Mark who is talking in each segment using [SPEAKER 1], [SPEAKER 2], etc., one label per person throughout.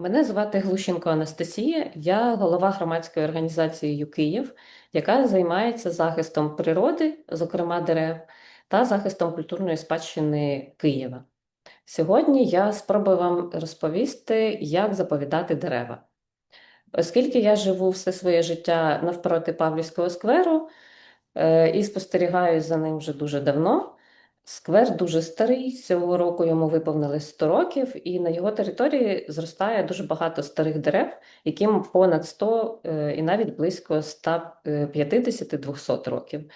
[SPEAKER 1] Мене звати Глущенко Анастасія, я голова громадської організації ЮКиїв, яка займається захистом природи, зокрема дерев, та захистом культурної спадщини Києва. Сьогодні я спробую вам розповісти, як заповідати дерева. Оскільки я живу все своє життя навпроти Павлівського скверу е, і спостерігаю за ним вже дуже давно. Сквер дуже старий, цього року йому виповнилось 100 років, і на його території зростає дуже багато старих дерев, яким понад 100 е, і навіть близько 150-200 років.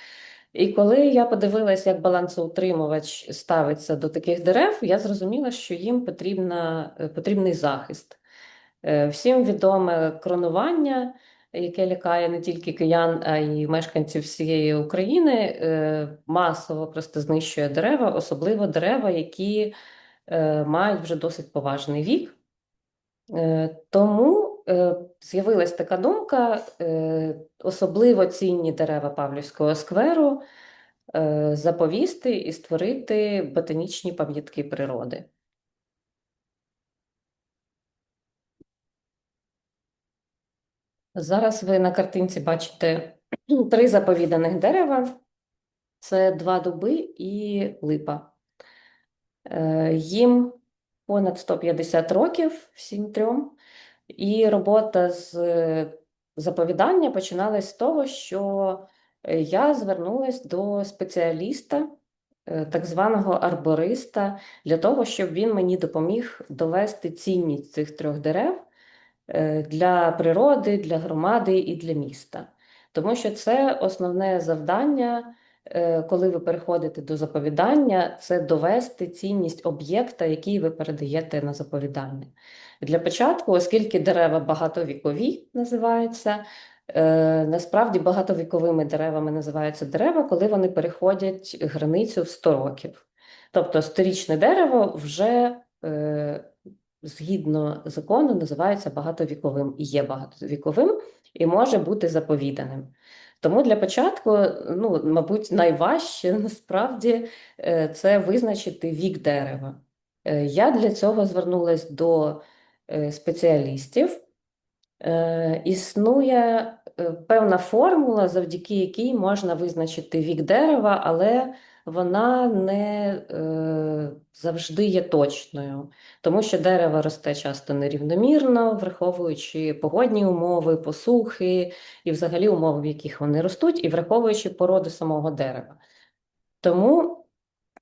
[SPEAKER 1] І коли я подивилась, як балансоутримувач ставиться до таких дерев, я зрозуміла, що їм потрібна, е, потрібний захист. Е, всім відоме кронування яке лякає не тільки киян, а й мешканців всієї України, е, масово просто знищує дерева, особливо дерева, які е, мають вже досить поважний вік. Е, тому з'явилась така думка: особливо цінні дерева Павлівського скверу заповісти і створити ботанічні пам'ятки природи. Зараз ви на картинці бачите три заповіданих дерева: це два дуби і липа. Е, їм понад 150 років всім трьом, і робота з заповідання починалась з того, що я звернулася до спеціаліста, е, так званого арбориста, для того, щоб він мені допоміг довести цінність цих трьох дерев. Е, для природи, для громади і для міста. Тому що це основне завдання, е, коли ви переходите до заповідання, це довести цінність об'єкта, який ви передаєте на заповідання. Для початку, оскільки дерева багатовікові називаються, е, насправді багатовіковими деревами називаються дерева, коли вони переходять границю в 100 років. Тобто сторічне дерево вже згідно закону, називається багатовіковим і є багатовіковим, і може бути заповіданим. Тому для початку, ну, мабуть, найважче насправді е, це визначити вік дерева. Е, я для цього звернулася до е, спеціалістів. Існує певна формула, завдяки якій можна визначити вік дерева, але вона не е, завжди є точною, тому що дерево росте часто нерівномірно, враховуючи погодні умови, посухи і взагалі умови, в яких вони ростуть, і враховуючи породу самого дерева. Тому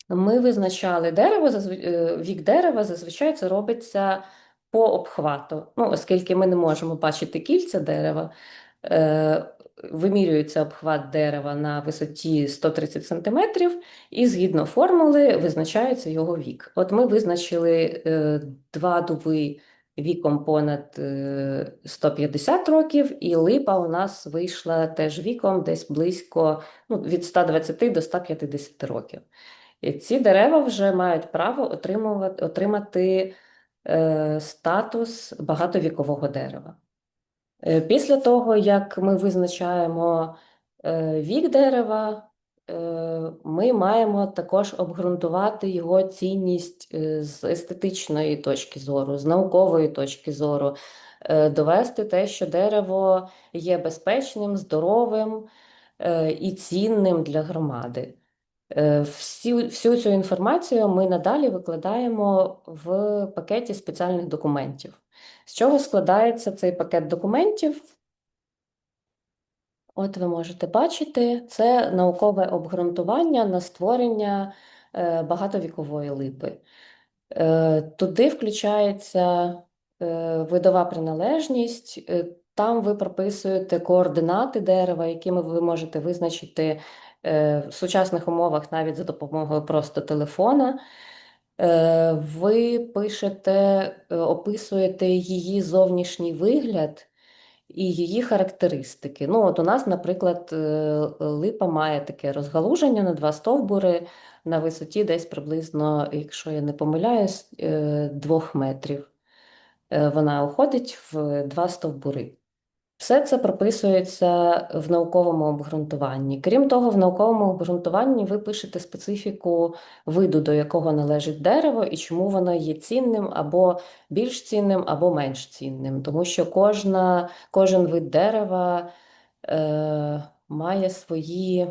[SPEAKER 1] ми визначали дерево, е, вік дерева, зазвичай це робиться по обхвату. Ну, Оскільки ми не можемо бачити кільця дерева, е, вимірюється обхват дерева на висоті 130 см, і згідно формули визначається його вік. От ми визначили е, два дуби віком понад 150 е, років, і липа у нас вийшла теж віком десь близько ну, від 120 до 150 років. І ці дерева вже мають право отримувати, отримати е, статус багатовікового дерева. Е, після того, як ми визначаємо е, вік дерева, е, ми маємо також обґрунтувати його цінність з естетичної точки зору, з наукової точки зору, довести те, що дерево є безпечним, здоровим і цінним для громади. Всі, Всю цю інформацію ми надалі викладаємо в пакеті спеціальних документів. З чого складається цей пакет документів? От ви можете бачити, це наукове обґрунтування на створення е, багатовікової липи. Е, туди включається е, видова приналежність, там ви прописуєте координати дерева, якими ви можете визначити в сучасних умовах навіть за допомогою просто телефона. Е, ви пишете, е, описуєте її зовнішній вигляд і її характеристики. Ну, от У нас, наприклад, е, липа має таке розгалуження на два стовбури на висоті десь приблизно, якщо я не помиляюсь, двох метрів. Вона уходить в два стовбури. Все це прописується в науковому обґрунтуванні. Крім того, в науковому обґрунтуванні ви пишете специфіку виду, до якого належить дерево, і чому воно є цінним або більш цінним, або менш цінним. Тому що кожна, кожен вид дерева е, має свої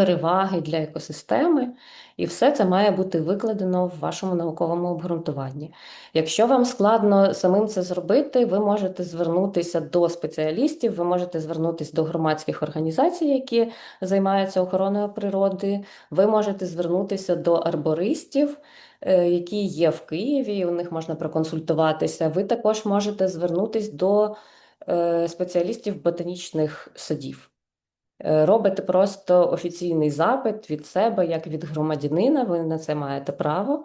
[SPEAKER 1] переваги для екосистеми, і все це має бути викладено в вашому науковому обґрунтуванні. Якщо вам складно самим це зробити, ви можете звернутися до спеціалістів, ви можете звернутися до громадських організацій, які займаються охороною природи, ви можете звернутися до арбористів. е, Які є в Києві, у них можна проконсультуватися. Ви також можете звернутися до е, спеціалістів ботанічних садів. Е, Робите просто офіційний запит від себе, як від громадянина, ви на це маєте право.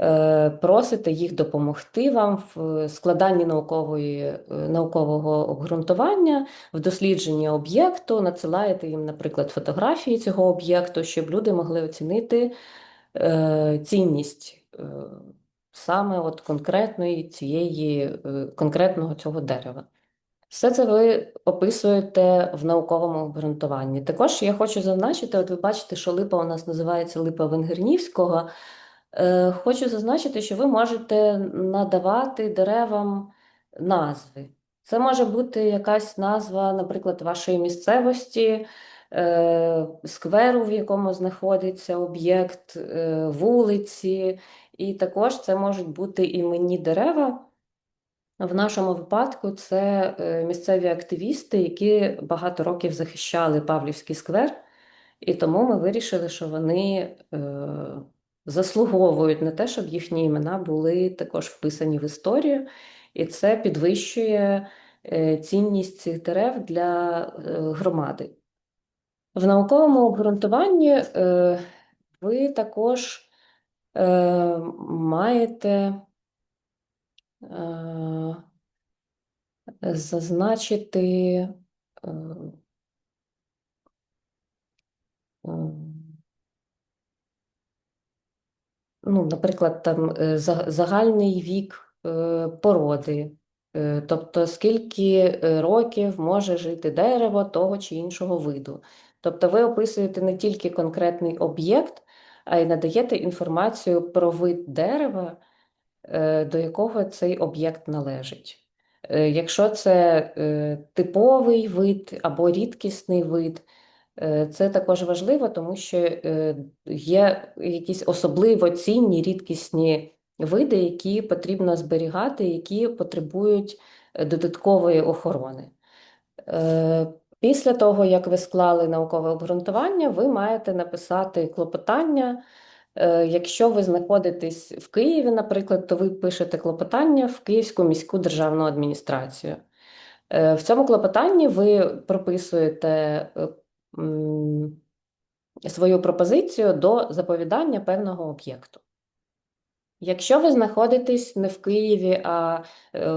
[SPEAKER 1] Е, Просите їх допомогти вам в складанні наукової, е, наукового обґрунтування, в дослідженні об'єкту, надсилаєте їм, наприклад, фотографії цього об'єкту, щоб люди могли оцінити е, цінність е, саме от конкретної цієї, е, конкретного цього дерева. Все це ви описуєте в науковому обґрунтуванні. Також я хочу зазначити, от ви бачите, що липа у нас називається липа Венгернівського. Е, Хочу зазначити, що ви можете надавати деревам назви. Це може бути якась назва, наприклад, вашої місцевості, е, скверу, в якому знаходиться об'єкт, е, вулиці, і також це можуть бути іменні дерева. В нашому випадку це е, місцеві активісти, які багато років захищали Павлівський сквер, і тому ми вирішили, що вони е, заслуговують на те, щоб їхні імена були також вписані в історію, і це підвищує е, цінність цих дерев для громади. В науковому обґрунтуванні ви також маєте. Е, зазначити е, ну, наприклад, там е, загальний вік е, породи, е, тобто скільки е, років може жити дерево того чи іншого виду. Тобто ви описуєте не тільки конкретний об'єкт, а й надаєте інформацію про вид дерева, е, до якого цей об'єкт належить. Е, Якщо це е, типовий вид або рідкісний вид, е, це також важливо, тому що е, є якісь особливо цінні рідкісні види, які потрібно зберігати, які потребують е, додаткової охорони. Е, Після того, як ви склали наукове обґрунтування, ви маєте написати клопотання. Е, Якщо ви знаходитесь в Києві, наприклад, то ви пишете клопотання в Київську міську державну адміністрацію. Е, В цьому клопотанні ви прописуєте е, свою пропозицію до заповідання певного об'єкту. Якщо ви знаходитесь не в Києві, а е,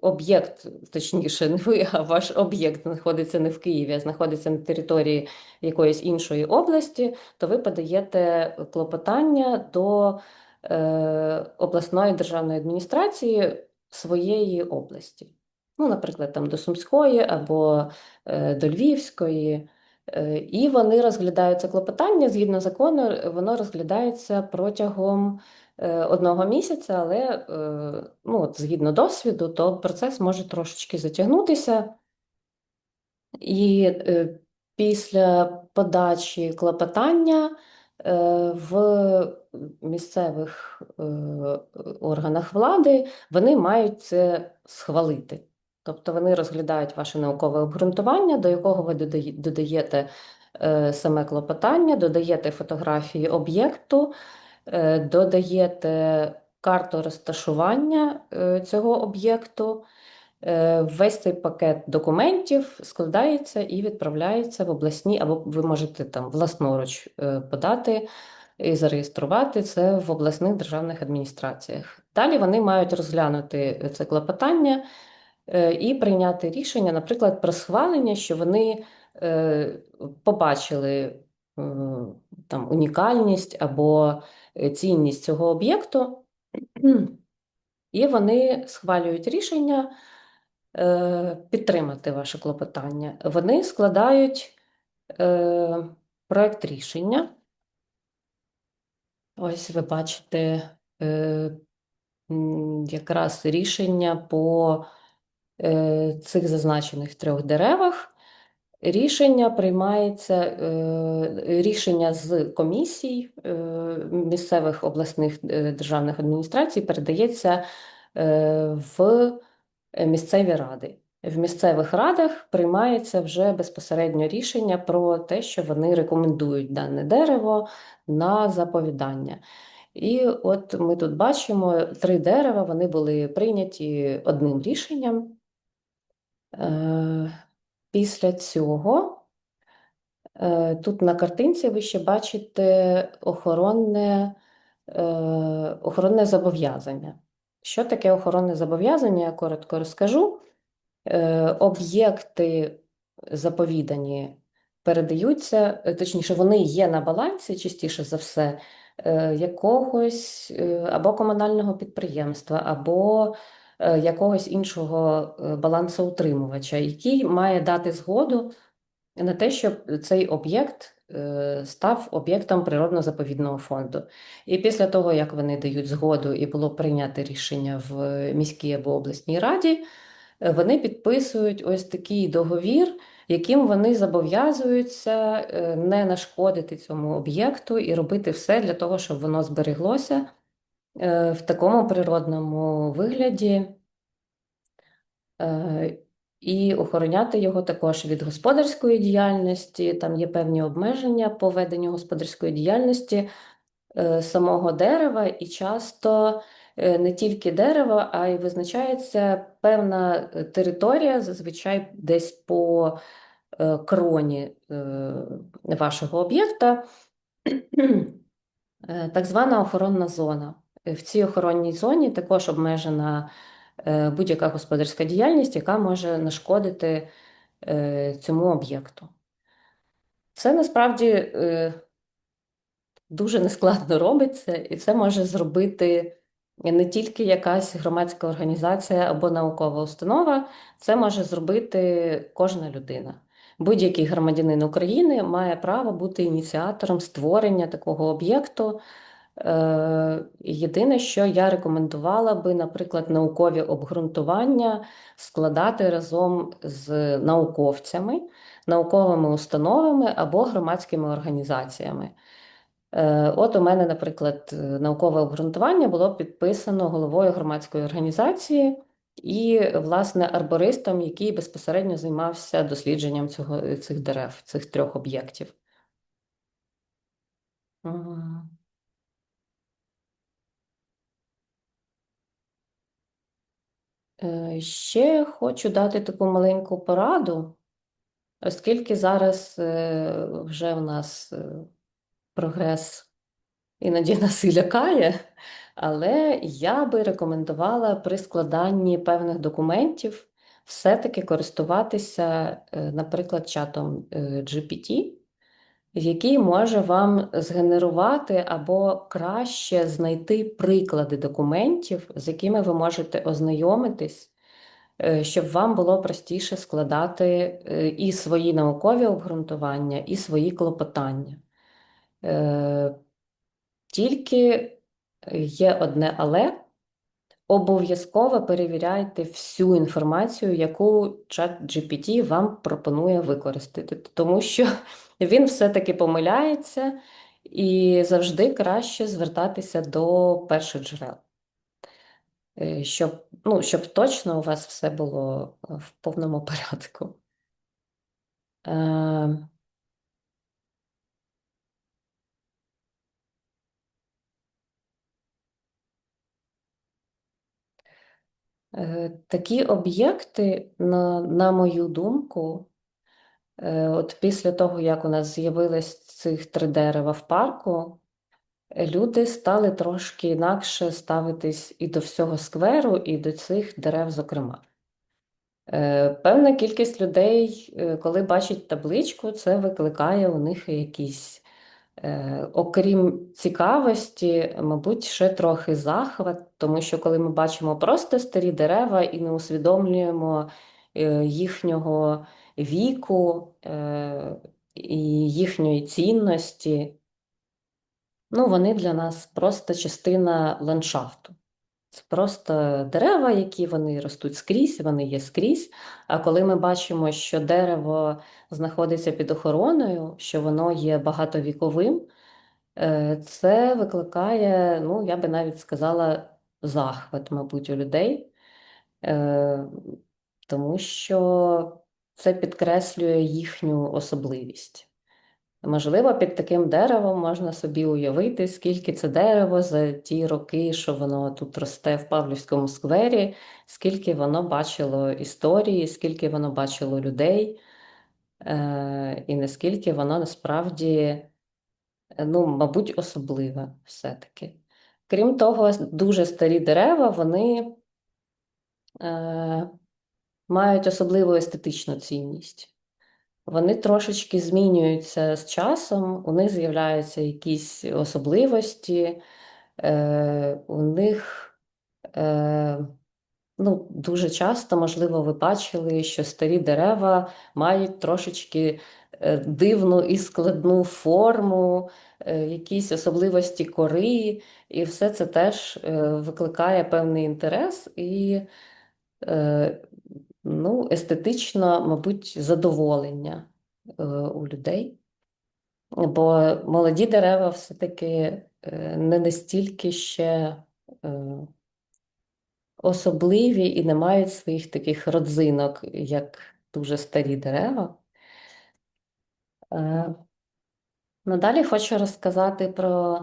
[SPEAKER 1] об'єкт, точніше, не ви, а ваш об'єкт знаходиться не в Києві, а знаходиться на території якоїсь іншої області, то ви подаєте клопотання до е, обласної державної адміністрації своєї області. Ну, наприклад, там до Сумської або е, до Львівської. Е, І вони розглядають це клопотання згідно закону, воно розглядається протягом одного місяця, але е, ну, от, згідно досвіду, то процес може трошечки затягнутися. І е, після подачі клопотання е, в місцевих е, органах влади вони мають це схвалити. Тобто вони розглядають ваше наукове обґрунтування, до якого ви додаєте е, саме клопотання, додаєте фотографії об'єкту, е, додаєте карту розташування е, цього об'єкту. Е, Весь цей пакет документів складається і відправляється в обласні, або ви можете там власноруч е, подати і зареєструвати це в обласних державних адміністраціях. Далі вони мають розглянути це клопотання е, і прийняти рішення, наприклад, про схвалення, що вони е, побачили е, там унікальність або е, цінність цього об'єкту, і вони схвалюють рішення е, підтримати ваше клопотання. Вони складають е, проект рішення. Ось ви бачите е, якраз рішення по е, цих зазначених трьох деревах. Рішення приймається е, рішення з комісій е, місцевих обласних е, державних адміністрацій передається в місцеві ради. В місцевих радах приймається вже безпосередньо рішення про те, що вони рекомендують дане дерево на заповідання. І от ми тут бачимо три дерева, вони були прийняті одним рішенням. Після цього е, тут на картинці ви ще бачите охоронне, е, охоронне зобов'язання. Що таке охоронне зобов'язання? Я коротко розкажу. Е, об'єкти заповідані передаються, точніше, вони є на балансі, частіше за все, якогось або комунального підприємства, або якогось іншого е, балансоутримувача, який має дати згоду на те, щоб цей об'єкт е, став об'єктом природно-заповідного фонду. І після того, як вони дають згоду і було прийнято рішення в міській або обласній раді, вони підписують ось такий договір, яким вони зобов'язуються не нашкодити цьому об'єкту і робити все для того, щоб воно збереглося в такому природному вигляді е, і охороняти його також від господарської діяльності. Там є певні обмеження по веденню господарської діяльності е, самого дерева, і часто е, не тільки дерева, а й визначається певна територія, зазвичай десь по кроні вашого об'єкта, так звана охоронна зона. В цій охоронній зоні також обмежена е, будь-яка господарська діяльність, яка може нашкодити е, цьому об'єкту. Це насправді е, дуже нескладно робиться, і це може зробити не тільки якась громадська організація або наукова установа, це може зробити кожна людина. Будь-який громадянин України має право бути ініціатором створення такого об'єкту. Е, єдине, що я рекомендувала би, наприклад, наукові обґрунтування складати разом з науковцями, науковими установами або громадськими організаціями. Е, от у мене, наприклад, наукове обґрунтування було підписано головою громадської організації і, власне, арбористом, який безпосередньо займався дослідженням цього, цих дерев, цих трьох об'єктів. Ще хочу дати таку маленьку пораду, оскільки зараз е, вже в нас е, прогрес іноді нас і лякає, але я би рекомендувала при складанні певних документів все-таки користуватися, наприклад, чатом GPT який може вам згенерувати або краще знайти приклади документів, з якими ви можете ознайомитись, е, щоб вам було простіше складати е, і свої наукові обґрунтування, і свої клопотання. Е, тільки є одне але. Обов'язково перевіряйте всю інформацію, яку чат GPT вам пропонує використати, тому що він все-таки помиляється і завжди краще звертатися до перших джерел, е, щоб, ну, щоб точно у вас все було е, в повному порядку. Такі об'єкти, на, на мою думку, Е, от після того, як у нас з'явились цих три дерева в парку, люди стали трошки інакше ставитись і до всього скверу, і до цих дерев, зокрема. Е, певна кількість людей, е, коли бачать табличку, це викликає у них якісь Е, окрім цікавості, мабуть, ще трохи захват, тому що коли ми бачимо просто старі дерева і не усвідомлюємо е, їхнього віку е, і їхньої цінності, ну, вони для нас просто частина ландшафту. Це просто дерева, які вони ростуть скрізь, вони є скрізь. А коли ми бачимо, що дерево знаходиться під охороною, що воно є багатовіковим, е, це викликає, ну, я би навіть сказала, захват, мабуть, у людей, Е, тому що це підкреслює їхню особливість. Можливо, під таким деревом можна собі уявити, скільки це дерево за ті роки, що воно тут росте в Павлівському сквері, скільки воно бачило історії, скільки воно бачило людей, е, і наскільки воно насправді, ну, мабуть, особливе все-таки. Крім того, дуже старі дерева, вони е, мають особливу естетичну цінність. Вони трошечки змінюються з часом, у них з'являються якісь особливості, е, у них е, ну, дуже часто, можливо, ви бачили, що старі дерева мають трошечки е, дивну і складну форму, е, якісь особливості кори, і все це теж е, викликає певний інтерес і е, ну, естетично, мабуть, задоволення е, у людей. Бо молоді дерева все-таки е, не настільки ще е, особливі і не мають своїх таких родзинок, як дуже старі дерева. Надалі хочу розказати про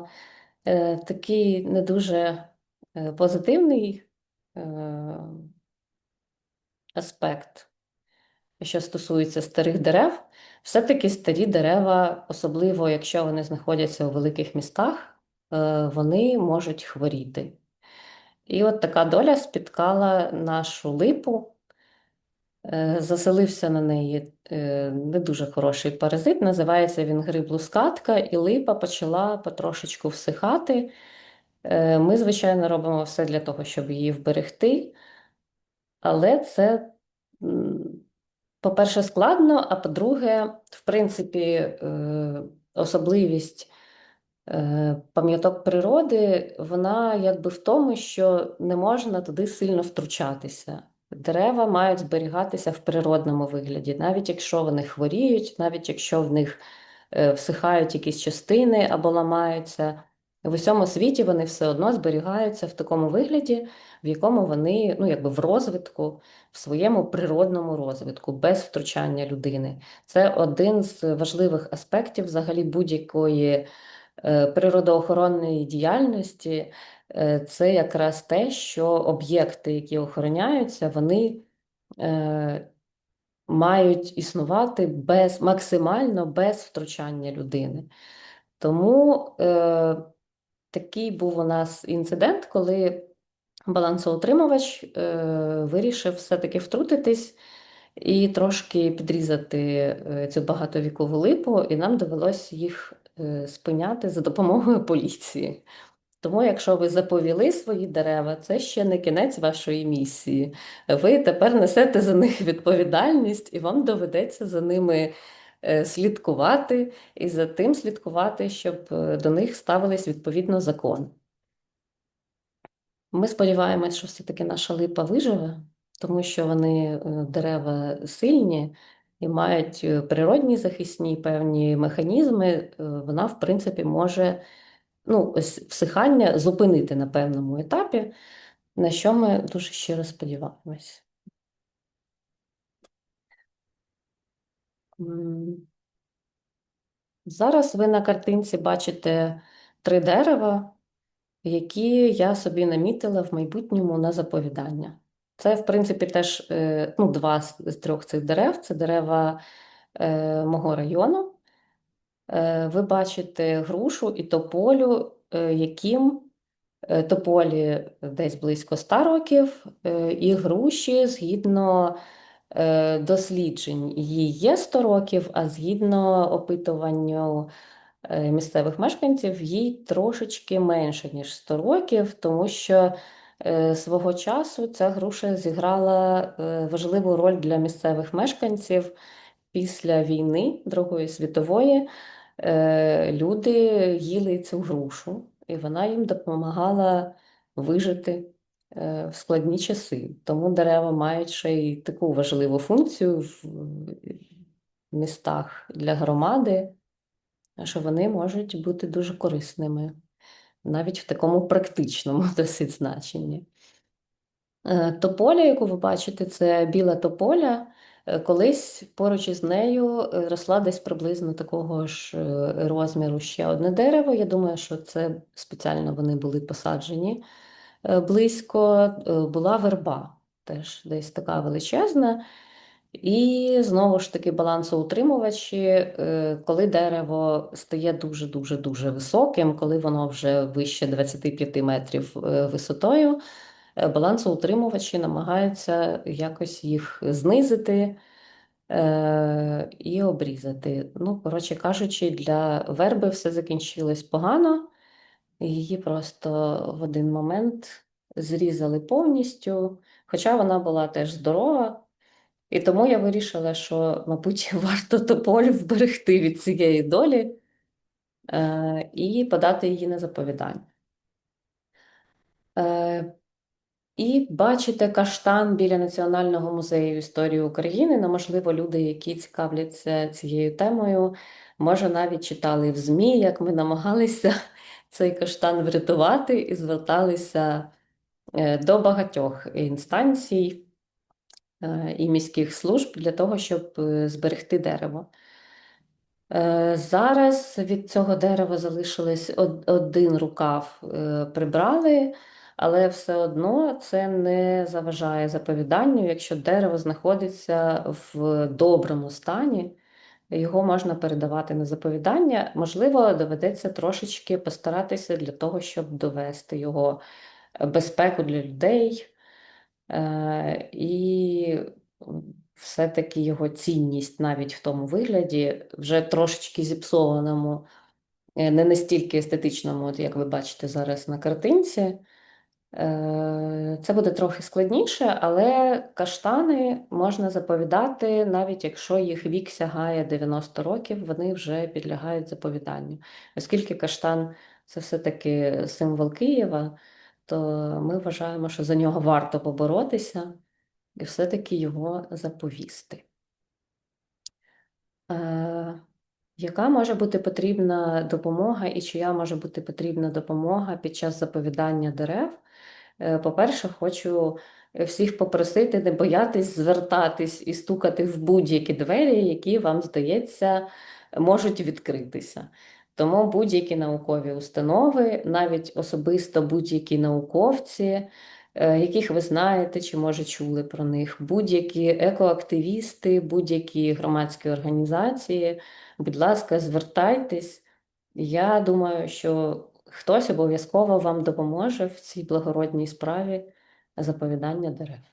[SPEAKER 1] е, такий не дуже позитивний аспект, що стосується старих дерев. Все-таки старі дерева, особливо якщо вони знаходяться у великих містах, е, вони можуть хворіти. І от така доля спіткала нашу липу. Е, Заселився на неї е, не дуже хороший паразит, називається він гриб лускатка, і липа почала потрошечку всихати. Ми, звичайно, робимо все для того, щоб її вберегти, але це, по-перше, складно, а по-друге, в принципі, е, особливість е, пам'яток природи, вона якби в тому, що не можна туди сильно втручатися. Дерева мають зберігатися в природному вигляді, навіть якщо вони хворіють, навіть якщо в них е, всихають якісь частини або ламаються. В усьому світі вони все одно зберігаються в такому вигляді, в якому вони, ну, якби в розвитку, в своєму природному розвитку, без втручання людини. Це один з важливих аспектів взагалі будь-якої е, природоохоронної діяльності. Е, Це якраз те, що об'єкти, які охороняються, вони е, мають існувати без, максимально без втручання людини. Тому такий був у нас інцидент, коли балансоутримувач е, вирішив все-таки втрутитись і трошки підрізати е, цю багатовікову липу, і нам довелось їх е, спиняти за допомогою поліції. Тому, якщо ви заповіли свої дерева, це ще не кінець вашої місії. Ви тепер несете за них відповідальність, і вам доведеться за ними слідкувати і за тим слідкувати, щоб е, до них ставились відповідно закон. Ми сподіваємось, що все-таки наша липа виживе, тому що вони е, дерева сильні і мають е, природні захисні певні механізми. Е, Вона, в принципі, може ну, всихання зупинити на певному етапі, на що ми дуже щиро сподіваємось. Зараз ви на картинці бачите три дерева, які я собі намітила в майбутньому на заповідання. Це, в принципі, теж е, ну, два з трьох цих дерев це дерева е, мого району. Е, Ви бачите грушу і тополю, яким тополі десь близько 100 років, і груші згідно досліджень їй є 100 років, а згідно опитуванню е, місцевих мешканців, їй трошечки менше, ніж 100 років, тому що е, свого часу ця груша зіграла е, важливу роль для місцевих мешканців після війни Другої світової. е, Люди їли цю грушу, і вона їм допомагала вижити е, в складні часи. Тому дерева мають ще й таку важливу функцію в містах для громади, що вони можуть бути дуже корисними, навіть в такому практичному досить значенні. Е, Тополя, яку ви бачите, це біла тополя. Е, Колись поруч із нею е, росла десь приблизно такого ж е, розміру ще одне дерево. Я думаю, що це спеціально вони були посаджені е, близько. Е, Була верба, теж десь така величезна. І знову ж таки балансоутримувачі, е, коли дерево стає дуже-дуже-дуже високим, коли воно вже вище 25 метрів е, висотою, е, балансоутримувачі намагаються якось їх знизити е, і обрізати. Ну, коротше кажучи, для верби все закінчилось погано. Її просто в один момент зрізали повністю, хоча вона була теж здорова. І тому я вирішила, що, мабуть, варто тополю вберегти від цієї долі е, і подати її на заповідання. Е, і бачите каштан біля Національного музею історії України. Ну, можливо, люди, які цікавляться цією темою, може, навіть читали в ЗМІ, як ми намагалися цей каштан врятувати і зверталися е, до багатьох інстанцій е, і міських служб для того, щоб е, зберегти дерево. Зараз від цього дерева залишилось один рукав, прибрали, але все одно це не заважає заповіданню. Якщо дерево знаходиться в доброму стані, його можна передавати на заповідання. Можливо, доведеться трошечки постаратися для того, щоб довести його безпеку для людей. Е, І все-таки його цінність навіть в тому вигляді, вже трошечки зіпсованому, е, не настільки естетичному, от як ви бачите зараз на картинці. Е, Це буде трохи складніше, але каштани можна заповідати, навіть якщо їх вік сягає 90 років, вони вже підлягають заповіданню. Оскільки каштан це все-таки символ Києва, то ми вважаємо, що за нього варто поборотися і все-таки його заповісти. Е, Яка може бути потрібна допомога і чия може бути потрібна допомога під час заповідання дерев? Е, По-перше, хочу всіх попросити не боятись звертатись і стукати в будь-які двері, які вам здається можуть відкритися. Тому будь-які наукові установи, навіть особисто будь-які науковці, е, яких ви знаєте чи може чули про них, будь-які екоактивісти, будь-які громадські організації, будь ласка, звертайтесь. Я думаю, що хтось обов'язково вам допоможе в цій благородній справі заповідання дерев.